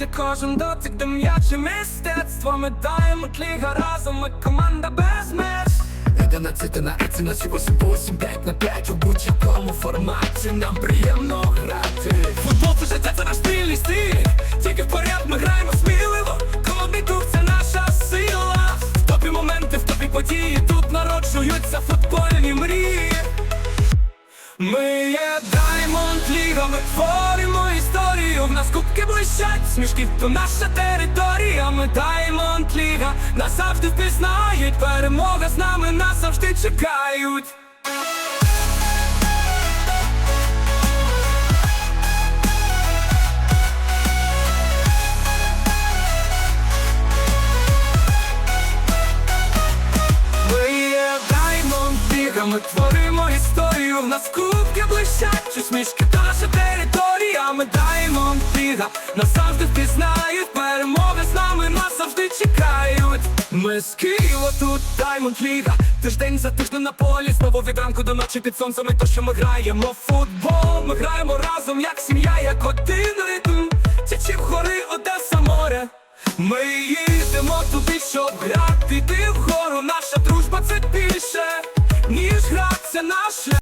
роботі кожен дотик до м'яче мистецтво. Ми даємо тліга разом, ми команда без меж. 11 на 11, 8, 8, 5 на 5 У будь-якому форматі. Нам приємно грати. Футбол це життя, це наш спільний стиль. Тільки вперед ми граємо сміливо. Командний дух це наша сила. В топі моменти, в топі події Тут народжуються футбольні мрії. Ми є Diamond Ліга, ми творимо кубки блищать, смішки то наша територія. Ми Diamond Ліга, нас завжди впізнають. Перемога з нами, нас завжди чекають. Ми творимо історію. В нас кубки блищать, усмішки то наша територія. Ми Diamond Ліга, нас завжди впізнають Перемоги з нами, нас завжди чекають. Ми з Києва тут Diamond Ліга. Тиждень за тиждень на полі Знову від ранку до ночі під сонцем І то, що ми граємо. Футбол Ми граємо разом, як сім'я, як один ритм. Течі в гори Одеса море. Ми їдемо туди, щоб грати, ти вгору, наша дружба це більше,